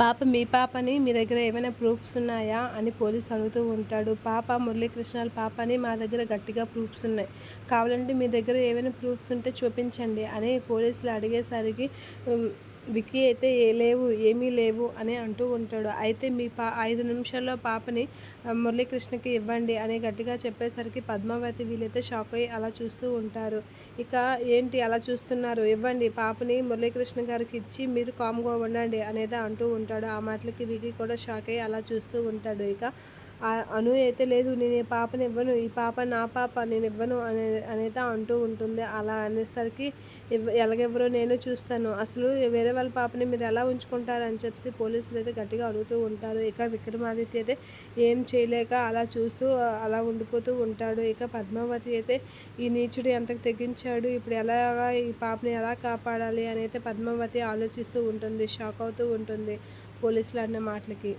పాప మీ పాపని మీ దగ్గర ఏమైనా ప్రూఫ్స్ ఉన్నాయా అని పోలీస్ అడుగుతూ ఉంటాడు. పాప మురళీకృష్ణాల పాపని మా దగ్గర గట్టిగా ప్రూఫ్స్ ఉన్నాయి. కావాలంటే మీ దగ్గర ఏమైనా ప్రూఫ్స్ ఉంటే చూపించండి అని పోలీసులు అడిగేసరికి విక్కీ అయితే ఏ లేవు ఏమీ లేవు అని అంటూ ఉంటాడు. అయితే మీ పా ఐదు నిమిషాల్లో పాపని మురళీకృష్ణకి ఇవ్వండి అని గట్టిగా చెప్పేసరికి పద్మావతి వీళ్ళైతే షాక్ అయ్యి అలా చూస్తూ ఉంటారు. ఇక ఏంటి అలా చూస్తున్నారు? ఇవ్వండి పాపని మురళీకృష్ణ గారికి ఇచ్చి మీరు కామ్గా ఉండండి అనేది అంటూ ఉంటాడు. ఆ మాటలకి వికి కూడా షాక్ అయ్యి అలా చూస్తూ ఉంటాడు. ఇక అను అయితే లేదు నేను ఈ పాపని ఇవ్వను ఈ పాప నా పాప నేను ఇవ్వను అనే అనేది అంటూ ఉంటుంది. అలా అనేసరికి ఇవ్- ఎలాగెవరో నేను చూస్తాను. అసలు వేరే వాళ్ళ పాపని మీరు ఎలా ఉంచుకుంటారు అని చెప్పి పోలీసులు అయితే గట్టిగా అడుగుతూ ఉంటారు. ఇక విక్రమాదిత్య అయితే ఏం చేయలేక అలా చూస్తూ అలా ఉండిపోతూ ఉంటాడు. ఇక పద్మావతి అయితే ఈ నీచుడు ఎంతకు తెగించాడు ఇప్పుడు ఎలాగా ఈ పాపని ఎలా కాపాడాలి అని అయితే పద్మావతి ఆలోచిస్తూ ఉంటుంది షాక్ అవుతూ ఉంటుంది పోలీసులు అన్న మాటలకి.